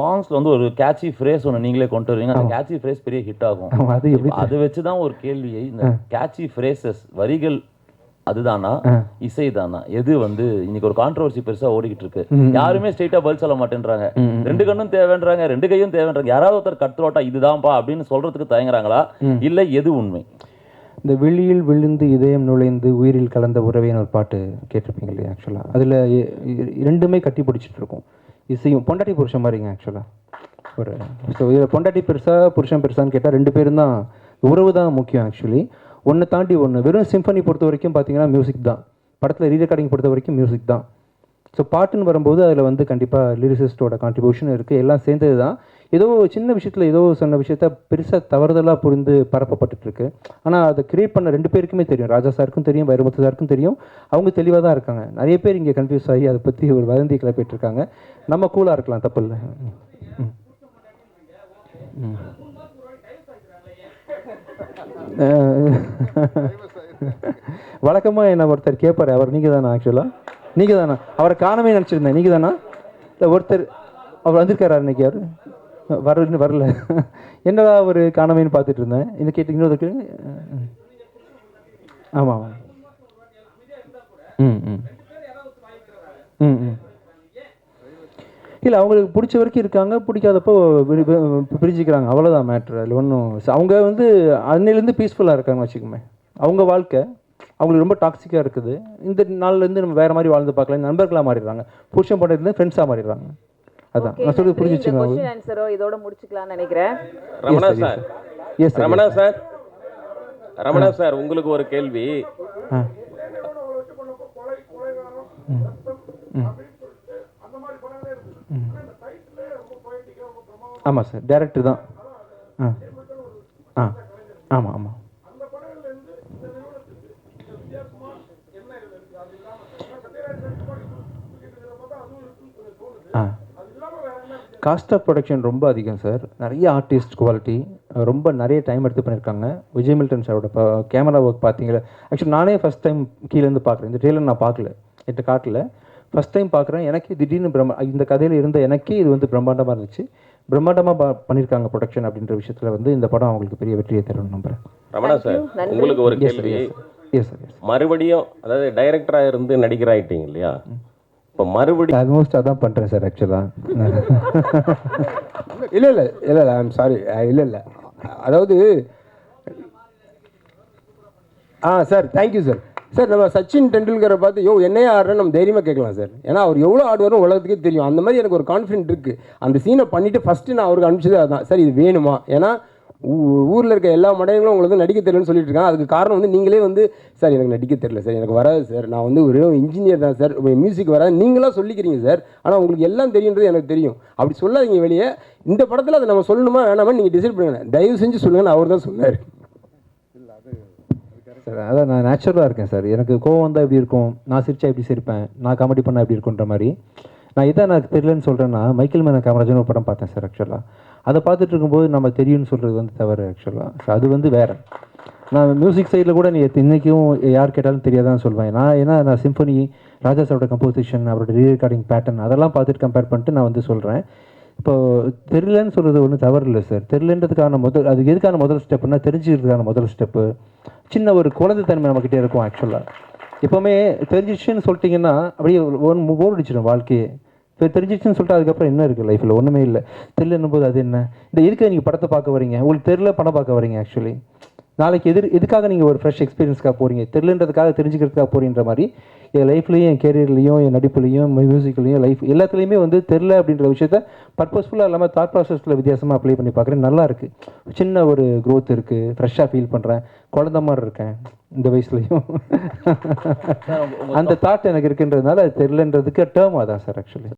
சாங்ஸ்ல வந்து ஒரு catchy phrase ஒன்று நீங்களே கொண்டு வருவீங்க. அந்த கேட்சி ஃப்ரேஸ் பெரிய ஹிட் ஆகும். அதை வச்சு தான் ஒரு கேள்வியை இந்த கேட்சி ஃப்ரேசஸ் வரிகள் அதுதானா? இசை தானா எது வந்து இன்னைக்கு ஒரு கான்ட்ரவர்சி பெருசா ஓடிக்கிட்டு இருக்கு. யாருமே ஸ்ட்ரெயிட்டா பதில் சொல்ல மாட்டேன்றாங்க. ரெண்டு கண்ணும் தேவைன்றாங்க ரெண்டு கையும் தேவைன்றாங்க. யாராவது ஒருத்தர் கட்டுரோட்டா இதுதான்ப்பா அப்படின்னு சொல்றதுக்கு தயங்குறாங்களா? இல்ல எது உண்மை? இந்த வெளியில் விழுந்து இதயம் நுழைந்து உயிரில் கலந்த உறவேன்னு ஒரு பாட்டு கேட்டிருப்பீங்க இல்லையா ஆக்சுவலாக அதில் ரெண்டுமே கட்டி பிடிச்சிட்டு இருக்கும். இசையும் பொண்டாட்டி புருஷன் மாதிரிங்க ஆக்சுவலாக ஒரு ஸோ இதில் பொண்டாட்டி பெருசா புருஷன் பெருசான்னு கேட்டால் ரெண்டு பேரும் தான் உறவு தான் முக்கியம் ஆக்சுவலி ஒன்று தாண்டி ஒன்று வெறும் சிம்பனி பொறுத்த வரைக்கும் பார்த்தீங்கன்னா மியூசிக் தான். படத்தில் ரீரெக்கார்டிங் பொறுத்த வரைக்கும் மியூசிக் தான். ஸோ பாட்டுன்னு வரும்போது அதில் வந்து கண்டிப்பாக லிரிசிஸ்டோட கான்ட்ரிபியூஷன் இருக்குது எல்லாம் சேர்ந்தது தான் ஏதோ ஒரு சின்ன விஷயத்தில் ஏதோ சொன்ன விஷயத்த பெருசாக தவறுதலாக புரிந்து பரப்பப்பட்டுகிட்டுருக்கு ஆனால் அதை கிரியேட் பண்ண ரெண்டு பேருக்குமே தெரியும். ராஜா சாருக்கும் தெரியும் வைரமுத்து சாருக்கும் தெரியும். அவங்க தெளிவாக தான் இருக்காங்க. நிறைய பேர் இங்கே கன்ஃபியூஸ் ஆகி அதை பற்றி ஒரு வதந்தி கிளப்பிட்டு இருக்காங்க நம்ம கூலாக இருக்கலாம் தப்பு இல்லை. வழக்கமாக என்ன ஒருத்தர் கேட்பாரு அவர் நீங்கள் தானா ஆக்சுவலாக நீங்கள் தானா? அவரை காணவே நினச்சிருந்தேன் நீங்கள் தானா? இல்லை ஒருத்தர் அவர் வந்திருக்காரா இன்னைக்கு அவர்? வரல வரல. என்னடா ஒரு காணமைன்னு பார்த்துட்டு இருந்தேன். என்ன கேட்டிங்கன்னா அதுக்கு ஆமாம் ஆமாம் ம் ம். ம் ம். இல்லை அவங்களுக்கு பிடிச்ச வரைக்கும் இருக்காங்க. பிடிக்காதப்போ விரி- பிரிஞ்சுக்கிறாங்க. அவ்வளோதான் மேட்ரு அதில் ஒன்றும் அவங்க வந்து அன்னையிலேருந்து பீஸ்ஃபுல்லாக இருக்காங்க வச்சுக்கோமே. அவங்க வாழ்க்கை அவங்களுக்கு ரொம்ப டாக்ஸிக்காக இருக்குது. இந்த நாள்லேருந்து நம்ம வேறு மாதிரி வாழ்ந்து பார்க்கலாம் நண்பர்களாக மாறிடுறாங்க. புருஷன் பண்றதுலேருந்து ஃப்ரெண்ட்ஸாக மாறிடுறாங்க. அதான். நான் சொல்றது புரிஞ்சிச்சுங்க கொஸ்டின் ஆன்சரோ இதோட முடிச்சுக்கலாம்னு நினைக்கிறேன். Ramana sir. Yes sir Ramana sir. Ramana sir உங்களுக்கு ஒரு கேள்வி. ஆ. ஆமாம் சார் டேரக்டர் தான். ஆ. ஆ ஆமாம் ஆமாம் காஸ்ட் ஆஃப் ப்ரொடக்ஷன் ரொம்ப அதிகம் சார் நிறைய ஆர்டிஸ்ட் குவாலிட்டி ரொம்ப நிறைய டைம் எடுத்து பண்ணியிருக்காங்க. விஜய் மில்டன் சாரோட கேமரா ஒர்க் பார்த்தீங்களா? ஆக்சுவலி நானே ஃபஸ்ட் டைம் கீழேருந்து பார்க்குறேன் இந்த ட்ரெயிலர் நான் பார்க்கல. என்கிட்ட காட்டல. ஃபஸ்ட் டைம் பார்க்குறேன். எனக்கே திடீர்னு பிரம்ம இந்த கதையில் இருந்த எனக்கே இது வந்து பிரம்மாண்டமாக இருந்துச்சு. பிரம்மாண்டமாக பா பண்ணியிருக்காங்க ப்ரொடக்ஷன் அப்படின்ற விஷயத்தில் வந்து இந்த படம் அவங்களுக்கு பெரிய வெற்றியை தரும் நம்புறேன். ரமணா சார் உங்களுக்கு ஒரு எஸ் சார் கேள்வி. எஸ் மறுபடியும் அதாவது டைரக்டரா இருந்து நடிகராயிட்டீங்க இல்லையா? இப்போ மறுபடியும் ஆல்மோஸ்ட் அதான் பண்ணுறேன் சார் ஆக்சுவலாக இல்லை இல்லை இல்லை இல்லை ஐம் சாரி இல்லை இல்லை. அதாவது ஆ sir thank you sir sir நம்ம சச்சின் டெண்டுல்கரை பார்த்து யோ என்னையே ஆடுறேன்னு நம்ம தைரியமாக கேட்கலாம் சார் ஏன்னா அவர் எவ்வளோ ஆடுவாரும் உலகத்துக்கே தெரியும். அந்த மாதிரி எனக்கு ஒரு கான்ஃபிடென்ட் இருக்குது அந்த சீனை பண்ணிவிட்டு ஃபஸ்ட்டு நான் அவருக்கு அனுப்பிச்சது அதான். சார் இது வேணுமா? ஏன்னா ஊரில் இருக்க எல்லா மடையங்களும் உங்களுக்கு வந்து நடிக்க தெரியலன்னு சொல்லிட்டு இருக்கான் அதுக்கு காரணம் வந்து நீங்களே வந்து சார் எனக்கு நடிக்க தெரியல சார். எனக்கு வராது சார். நான் வந்து ஒரு இன்ஜினியர் தான் சார். மியூசிக் வராது. நீங்களாம் சொல்லிக்கிறீங்க சார். ஆனால் உங்களுக்கு எல்லாம் தெரியுன்றது எனக்கு தெரியும். அப்படி சொல்லாதீங்க வெளியே. இந்த படத்தில் அதை நம்ம சொல்லணுமா வேணாமா நீங்கள் டிசைட் பண்ணுங்க. தயவு செஞ்சு சொல்லுங்கன்னு அவர் தான் சொன்னார். சார் அதான் நான் நேச்சுரலாக இருக்கேன் சார். எனக்கு கோவம் வந்தால் எப்படி இருக்கும்? நான் சிரிச்சா எப்படி சிரிப்பேன்? நான் காமெடி பண்ணால் எப்படி இருக்குன்ற மாதிரி. நான் இதான் எனக்கு தெரியலன்னு சொல்கிறேன்னா மைக்கேல் மேன காமராஜன் ஒரு படம் பார்த்தேன் சார் ஆக்சுவலாக அதை பார்த்துட்டு இருக்கும்போது நம்ம தெரியும்னு சொல்கிறது வந்து தவறு ஆக்சுவலாக ஸோ அது வந்து வேறு. நான் மியூசிக் சைடில் கூட நீ இன்றைக்கும் யார் கேட்டாலும் தெரியாதான்னு சொல்வேன். நான் ஏன்னா நான் சிம்பனி ராஜா சாரோட கம்போசிஷன் அவரோட ரீ ரெக்கார்டிங் பேட்டர்ன் அதெல்லாம் பார்த்துட்டு கம்பேர் பண்ணிட்டு நான் வந்து சொல்கிறேன் இப்போ தெரியலன்னு சொல்கிறது ஒன்றும் தவறு இல்லை சார் தெரியலன்றதுக்கான முதல் அது எதுக்கான முதல் ஸ்டெப்புனா தெரிஞ்சுக்கிறதுக்கான முதல் ஸ்டெப்பு சின்ன ஒரு குழந்தைத்தன்மை நம்மக்கிட்டே இருக்கும் ஆக்சுவலாக எப்போவுமே தெரிஞ்சிச்சுன்னு சொல்லிட்டிங்கன்னா அப்படியே ஒன் போர் அடிச்சிடும் வாழ்க்கையே. இப்போ தெரிஞ்சிச்சுன்னு சொல்லிட்டு அதுக்கப்புறம் என்ன இருக்குது லைஃப்பில் ஒன்றுமே இல்லை. தெரியலன்னும் போது அது என்ன? இந்த எதுக்கு நீங்கள் படத்தை பார்க்க வரீங்க உங்களுக்கு தெரியல படம் பார்க்க வரீங்க ஆக்சுவலி நாளைக்கு எதிர் எதுக்காக நீங்கள் ஒரு ஃப்ரெஷ் எக்ஸ்பீரியன்ஸ்க்காக போகிறீங்க தெரியலன்றதுக்காக தெரிஞ்சுக்கிறதுக்காக போறீன்ற மாதிரி என் லைஃப்லையும் என் கேரியர்லையும் என் நடிப்புலையும் மியூசிக்லையும் லைஃப் எல்லாத்துலேயுமே வந்து தெரில அப்படின்ற விஷயத்த பர்பஸ்ஃபுல்லாக இல்லாமல் தாட் ப்ராசஸில் வித்தியாசமாக அப்ளை பண்ணி பார்க்குறேன். நல்லா இருக்குது சின்ன ஒரு growth இருக்குது ஃப்ரெஷ்ஷாக ஃபீல் பண்ணுறேன் குழந்த மாதிரி இருக்கேன். இந்த வயசுலையும். அந்த தாட் எனக்கு இருக்குன்றதுனால அது தெரிலன்றதுக்கு டேர்ம் அதான் சார் ஆக்சுவலி